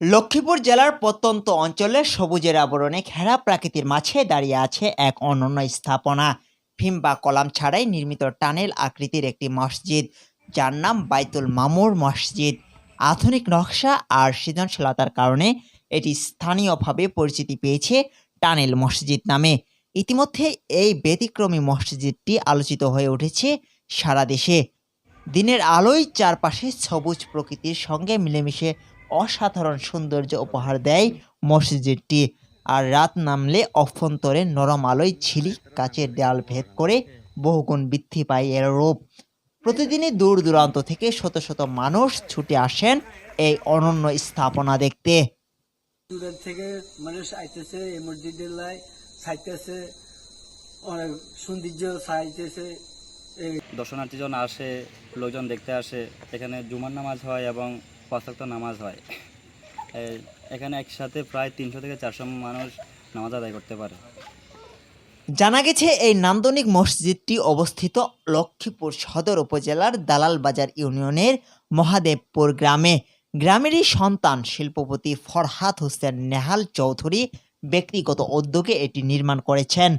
লক্ষ্মীপুর জেলার প্রত্যন্ত অঞ্চলে সবুজের আবরণে ঘেরা প্রাকৃতির মাঝে দাঁড়িয়ে আছে এক অনন্য স্থাপনা। ভীম বা কলাম ছাড়াই নির্মিত টানেল আকৃতির একটি মসজিদ, যার নাম বাইতুল মামুর মসজিদ। আধুনিক নকশা আর সৃজনশীলতার কারণে এটি স্থানীয়ভাবে পরিচিতি পেয়েছে টানেল মসজিদ নামে। ইতিমধ্যে এই ব্যতিক্রমী মসজিদটি আলোচিত হয়ে উঠেছে সারা দেশে। দিনের আলোয় চারপাশে সবুজ প্রকৃতির সঙ্গে মিলেমিশে অসাধারণ সৌন্দর্য উপহার দেয় মসজিদটি। আর রাত নামলে অভ্যন্তরে নরম আলোয় ঝিলিক কাচের দেয়াল ভেদ করে বহুগুণ বৃদ্ধি পায় এর রূপ। প্রতিদিনই দূর দূরান্ত থেকে শত শত মানুষ ছুটে আসেন এই অনন্য স্থাপনা দেখতে। দূরের থেকে মানুষ আইতেছে এই মসজিদের লাই চাইতেছে অনেক সৌন্দর্য চাইতেছে দর্শনার্থীজন আসে লোকজন দেখতে আসে। এখানে জুমার নামাজ হয় এবং পাঁচক্ত নামাজ হয়। এখানে একসাথে প্রায় তিনশো থেকে চারশো মানুষ নামাজ আদায় করতে পারে। জানা গেছে, এই নান্দনিক মসজিদটি অবস্থিত লক্ষ্মীপুর সদর উপজেলার দালাল বাজার ইউনিয়নের মহাদেবপুর গ্রামে। গ্রামেরই সন্তান শিল্পপতি ফরহাদ হোসেন নেহাল চৌধুরী ব্যক্তিগত উদ্যোগে এটি নির্মাণ করেছেন।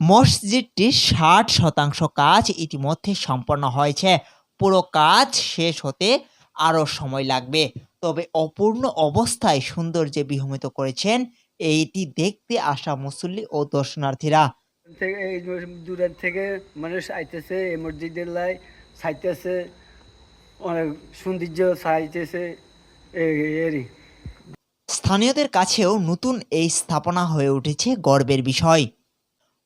মসজিদটির ষাট শতাংশ কাজ ইতিমধ্যে সম্পন্ন হয়েছে। পুরো কাজ শেষ হতে আরও সময় লাগবে। তবে অপূর্ণ অবস্থায় সৌন্দর্যে বিহমিত করেছেন এইটি দেখতে আসা মুসল্লি ও দর্শনার্থীরা। দূরের থেকে মানুষ আইতেছে এই মসজিদের লাই চাইতেছে অনেক সৌন্দর্য সাইতেছে এরই। স্থানীয়দের কাছেও নতুন এই স্থাপনা হয়ে উঠেছে গর্বের বিষয়।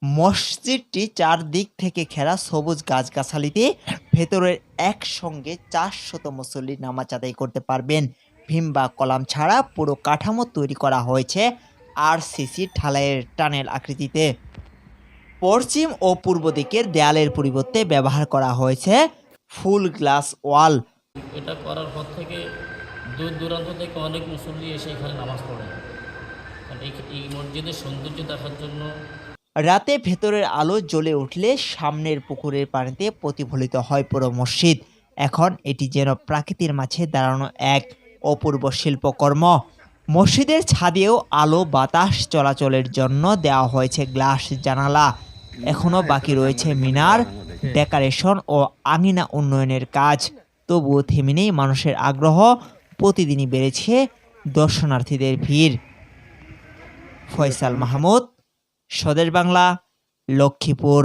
মসজিদটি চারদিক থেকে ঘেরা সবুজ গাছগাছালিতে ভেতরের একসঙ্গে চারশত মুসল্লি নামাজ আদায় করতে পারবেন। ভীম বা কলাম ছাড়া পুরো কাঠামো তৈরি করা হয়েছে আর সিসি ঢালাইয়ের টানেল আকৃতিতে। পশ্চিম ও পূর্ব দিকের দেয়ালের পরিবর্তে ব্যবহার করা হয়েছে ফুল গ্লাস ওয়াল। এটা করার পর থেকে দূর দূরান্ত থেকে অনেক মুসল্লি এসে এখানে নামাজ পড়ে এই মসজিদের সৌন্দর্য দেখার জন্য রাতে ভেতরের আলো জ্বলে উঠলে সামনের পুকুরের পানিতে প্রতিফলিত হয় পুরো মসজিদ। এখন এটি যেন প্রাকৃতির মাঝে দাঁড়ানো এক অপূর্ব শিল্পকর্ম। মসজিদের ছাদেও আলো, বাতাস চলাচলের জন্য দেওয়া হয়েছে গ্লাস জানালা। এখনও বাকি রয়েছে মিনার, ডেকারেশন ও আঙিনা উন্নয়নের কাজ। তবুও থেমে নেই মানুষের আগ্রহ, প্রতিদিনই বেড়েছে দর্শনার্থীদের ভিড়। ফয়সাল মাহমুদ স্বদেশ বাংলা লক্ষ্মীপুর।